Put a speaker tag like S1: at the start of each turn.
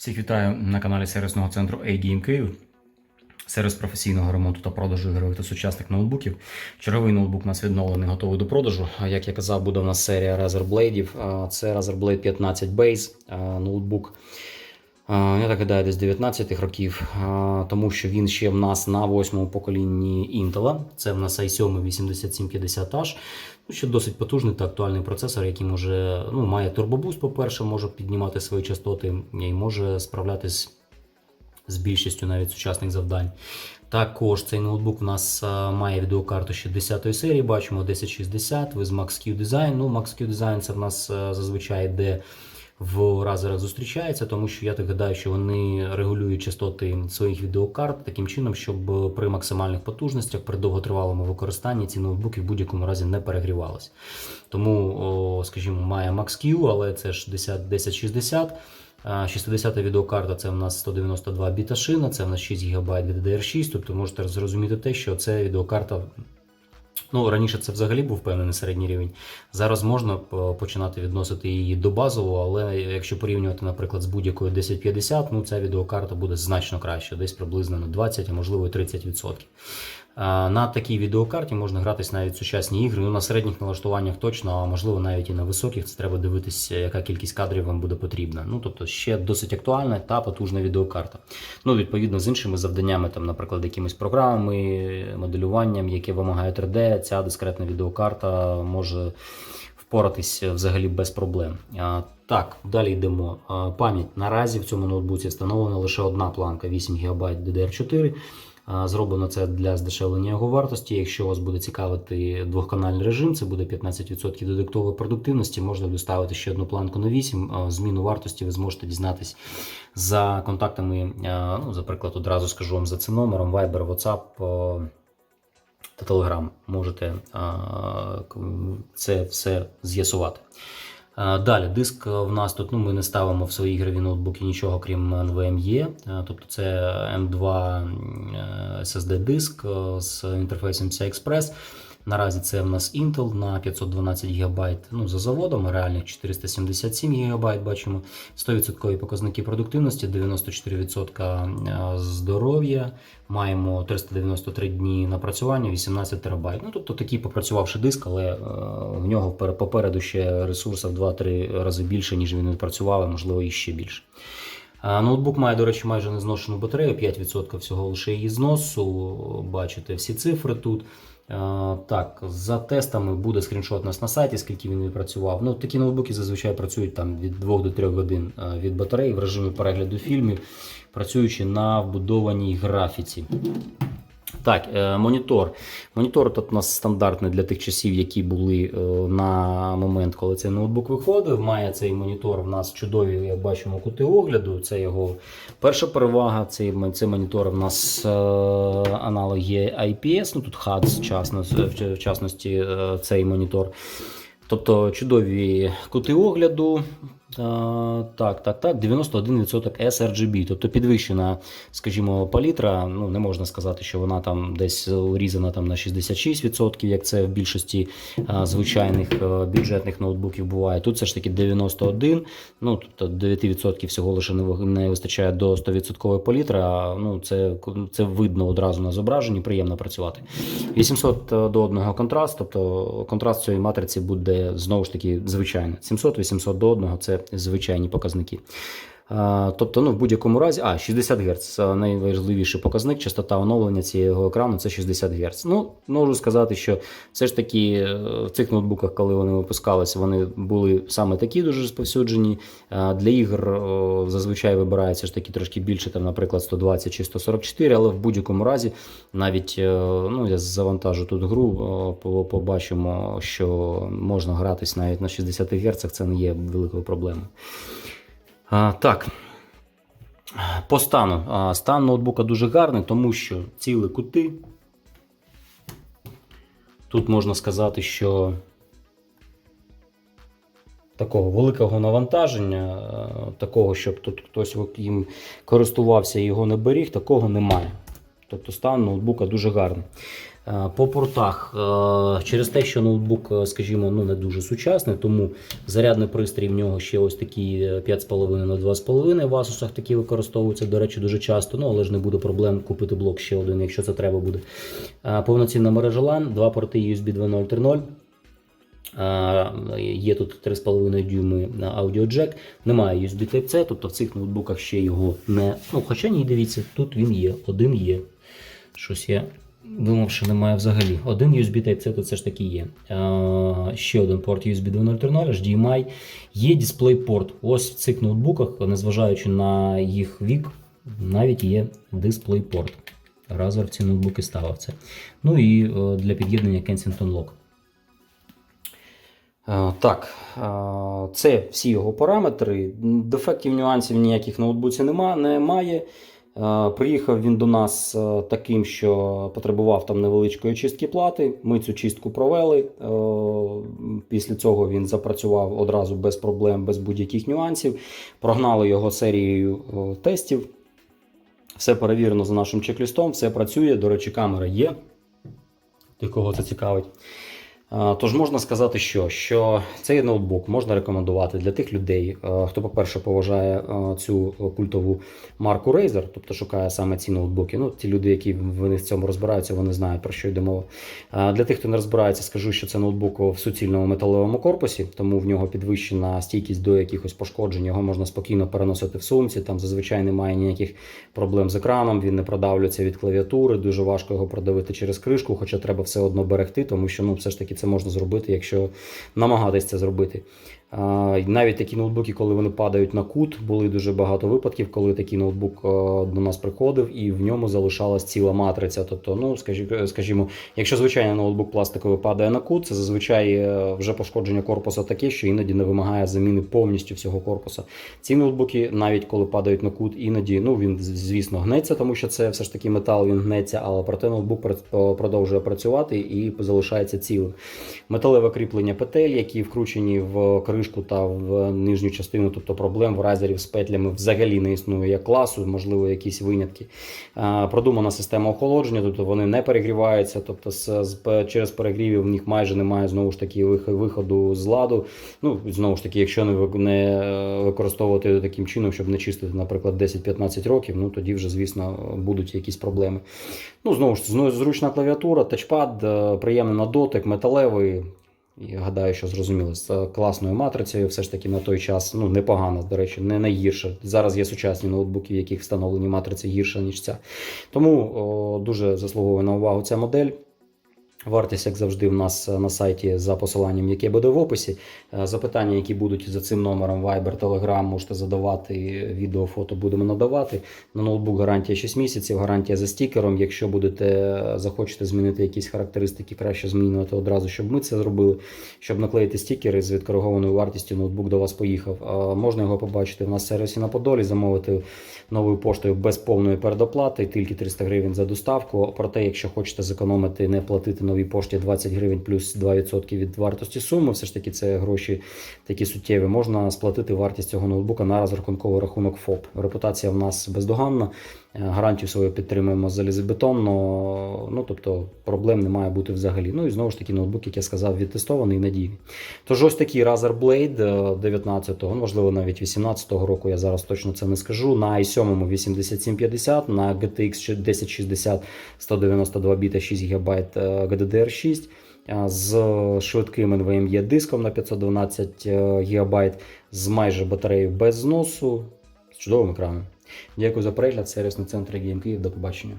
S1: Всіх вітаю на каналі сервісного центру A-Game Київ. Сервіс професійного ремонту та продажу ігрових та сучасних ноутбуків. Черговий ноутбук у нас відновлений, готовий до продажу. Як я казав, буде у нас серія Razer Blade. Це Razer Blade 15 Base ноутбук. А, Я так гадаю, десь 19-х років, тому що він ще в нас на восьмому поколінні Intel. Це в нас i7 8750H. Ну, ще досить потужний та актуальний процесор, який може, ну, має турбобуст, по-перше, може піднімати свої частоти і може справлятись з більшістю навіть сучасних завдань. Також цей ноутбук у нас має відеокарту ще 10 серії, бачимо 1060 з Max-Q Design. Ну, Max-Q Design це в нас зазвичай йде в разерах зустрічається, тому що я так гадаю, що вони регулюють частоти своїх відеокарт таким чином, щоб при максимальних потужностях, при довготривалому використанні ці ноутбуки в будь-якому разі не перегрівалися. Тому, скажімо, має Max-Q, але це ж 10 1060. А 60 відеокарта це в нас 192 біта шина, це в нас 6 ГБ від DDR6, тобто можете зрозуміти те, що це відеокарта. Ну, раніше це взагалі був певний середній рівень. Зараз можна починати відносити її до базового, але якщо порівнювати, наприклад, з будь-якою 1050, ну ця відеокарта буде значно краще, десь приблизно на 20, а можливо і 30%. На такій відеокарті можна гратись навіть сучасні ігри. Ну, на середніх налаштуваннях точно, а можливо навіть і на високих. Це треба дивитися, яка кількість кадрів вам буде потрібна. Ну тобто ще досить актуальна та потужна відеокарта. Ну, відповідно, з іншими завданнями, там, наприклад, якимись програмами, моделюванням, яке вимагає 3D, ця дискретна відеокарта може впоратись взагалі без проблем. Так, далі йдемо. Пам'ять наразі в цьому ноутбуці встановлена лише одна планка 8 ГБ DDR4. Зроблено це для здешевлення його вартості. Якщо вас буде цікавити двохканальний режим, це буде 15% додаткової продуктивності. Можна доставити ще одну планку на 8. Зміну вартості ви зможете дізнатись за контактами. Ну, за приклад, одразу скажу вам за цим номером: Viber, WhatsApp та Telegram. Можете це все з'ясувати. А, Далі, диск е, в нас тут ну, ми не ставимо в свої ігрові ноутбуки нічого, крім NVMe. Е, Тобто це M2 е, SSD диск е, з інтерфейсом PCI. Наразі це в нас Intel на 512 ГБ ну, за заводом, реальних 477 ГБ бачимо. 100% показники продуктивності, 94% здоров'я. Маємо 393 дні напрацювання, 18 ТБ. Ну, тобто такий попрацювавший диск, але е, в нього попереду ще ресурсів в 2-3 рази більше, ніж він відпрацював, можливо і ще більше. Ноутбук має, до речі, майже незношену батарею, 5% всього лише її зносу. Бачите всі цифри тут. Так, за тестами буде скріншот у нас на сайті, скільки він відпрацював. Ну, такі ноутбуки зазвичай працюють там від 2 до 3 годин від батареї в режимі перегляду фільмів, працюючи на вбудованій графіці. Так, е, монітор. Монітор тут у нас стандартний для тих часів, які були е, на момент, коли цей ноутбук виходив. Має цей монітор в нас чудові, як бачимо, кути огляду. Це його перша перевага. Цей, цей монітор в нас е, аналог IPS, ну тут HUD, в частності, цей монітор. Тобто чудові кути огляду. А, так, так, так, 91% sRGB, тобто підвищена, скажімо, палітра. Ну, не можна сказати, що вона там десь урізана там на 66%, як це в більшості а, звичайних а, бюджетних ноутбуків буває. Тут все ж таки 91%, ну, тобто 9% всього лише не, вистачає до 100% палітри, а ну, це, це видно одразу на зображенні, приємно працювати. 800 до 1 контраст, тобто контраст цієї матриці буде знову ж таки звичайний. 700-800 до 1 це звичайні показники. Тобто, ну, в будь-якому разі, а 60 Гц найважливіший показник. Частота оновлення цього екрану це 60 Гц. Ну, можу сказати, що все ж таки е, в цих ноутбуках, коли вони випускалися, вони були саме такі дуже розповсюджені. Для ігор зазвичай вибирається ж таки трошки більше, там, наприклад, 120 чи 144, але в будь-якому разі, навіть е, ну, я завантажу тут гру, побачимо, що можна гратись навіть на 60 Гц, це не є великою проблемою. Так. По стану. Стан ноутбука дуже гарний, тому що ціли кути. Тут можна сказати, що такого великого навантаження, е, такого, щоб тут хтось їм користувався і його не беріг, такого немає. Тобто стан ноутбука дуже гарний. Е, По портах, е, через те, що ноутбук, е, скажімо, ну не дуже сучасний, тому зарядний пристрій в нього ще ось такий е, 5,5 на 2,5 в Asus такі використовуються, до речі, дуже часто. Ну але ж не буде проблем купити блок ще один, якщо це треба буде. Повноцінна мережа LAN, два порти USB 2.0 3.0. Е, Є тут 3,5 дюйми аудіоджек, немає USB Type-C, тобто в цих ноутбуках ще його не. Ну, хоча ні, дивіться, тут він є, один є. Щось я думав, що немає взагалі. Один USB Type-C тут все ж таки є. Е, Ще один порт USB 2.0 3.0, HDMI. Є DisplayPort. Ось в цих ноутбуках, незважаючи на їх вік, навіть є DisplayPort. Razer в ці ноутбуки ставив це. Ну і е, для під'єднання Kensington Lock. Е, Так, це всі його параметри. Дефектів, нюансів ніяких ноутбуці немає. Е, Приїхав він до нас е, таким, що потребував там невеличкої чистки плати. Ми цю чистку провели. Е, Після цього він запрацював одразу без проблем, без будь-яких нюансів. Прогнали його серією тестів. Все перевірено за нашим чек-лістом, все працює. До речі, камера є. Тих, кого це цікавить. Тож можна сказати, що, що цей ноутбук можна рекомендувати для тих людей, е, хто, по-перше, поважає е, цю культову марку Razer, тобто шукає саме ці ноутбуки. Ну, ті люди, які вони в цьому розбираються, вони знають про що йде мова. Для тих, хто не розбирається, скажу, що це ноутбук в суцільному металевому корпусі, тому в нього підвищена стійкість до якихось пошкоджень. Його можна спокійно переносити в сумці. Там зазвичай немає ніяких проблем з екраном. Він не продавлюється від клавіатури. Дуже важко його продавити через кришку, хоча треба все одно берегти, тому що ну все ж таки це можна зробити, якщо намагатись це зробити. Навіть такі ноутбуки, коли вони падають на кут, були дуже багато випадків, коли такий ноутбук е, до нас приходив і в ньому залишалась ціла матриця. Тобто, ну скажі- скажімо, якщо звичайний ноутбук пластиковий падає на кут, це зазвичай е, вже пошкодження корпуса таке, що іноді не вимагає заміни повністю всього корпуса. Ці ноутбуки, навіть коли падають на кут, іноді ну він звісно гнеться, тому що це все ж таки метал, він гнеться, але проте ноутбук продовжує працювати і залишається цілим. Металеве кріплення петель, які вкручені в кришку та в нижню частину, тобто проблем в райзерів з петлями взагалі не існує як класу, можливо, якісь винятки. Продумана система охолодження, тобто вони не перегріваються, тобто через перегрівів в них майже немає знову ж таки виходу з ладу. Ну, знову ж таки, якщо не, е, використовувати таким чином, щоб не чистити, наприклад, 10-15 років, ну тоді вже, звісно, будуть якісь проблеми. Ну, знову ж зручна клавіатура, тачпад, е, приємний на дотик, металевий. І гадаю, що зрозуміло, з класною матрицею, все ж таки на той час ну непогано, до речі, не найгірше. Зараз є сучасні ноутбуки, в яких встановлені матриці гірше, ніж ця. Тому о, дуже заслуговує на увагу ця модель. Вартість, як завжди, в нас е, на сайті за посиланням, яке буде в описі. Е, Запитання, які будуть за цим номером Viber, Telegram, можете задавати. Відео, фото будемо надавати. На ноутбук гарантія 6 місяців, гарантія за стікером. Якщо будете е, захочете змінити якісь характеристики, краще змінювати одразу, щоб ми це зробили. Щоб наклеїти стікери з відкоригованою вартістю, ноутбук до вас поїхав. Е, Можна його побачити в нас в сервісі на Подолі, замовити новою поштою без повної передоплати, тільки 300 гривень за доставку. Проте, якщо хочете зекономити, не платити новій пошті 20 гривень плюс 2% від вартості суми, все ж таки це гроші такі суттєві. Можна сплатити вартість цього ноутбука на розрахунковий рахунок ФОП. Репутація в нас бездоганна. Е, Гарантію свою підтримуємо залізобетонно, ну тобто проблем не має бути взагалі. Ну і знову ж таки ноутбук, як я сказав, відтестований і надійний. Тож ось такий Razer Blade е, 19-го, ну, можливо, навіть 18-го року, я зараз точно це не скажу. На i7 8750, на GTX 1060 192 біта 6 ГБ GDDR6 е, з швидким NVMe диском на 512 ГБ, з майже батареєю без зносу, з чудовим екраном. Дякую за перегляд. Сервісний центр Київ. До побачення.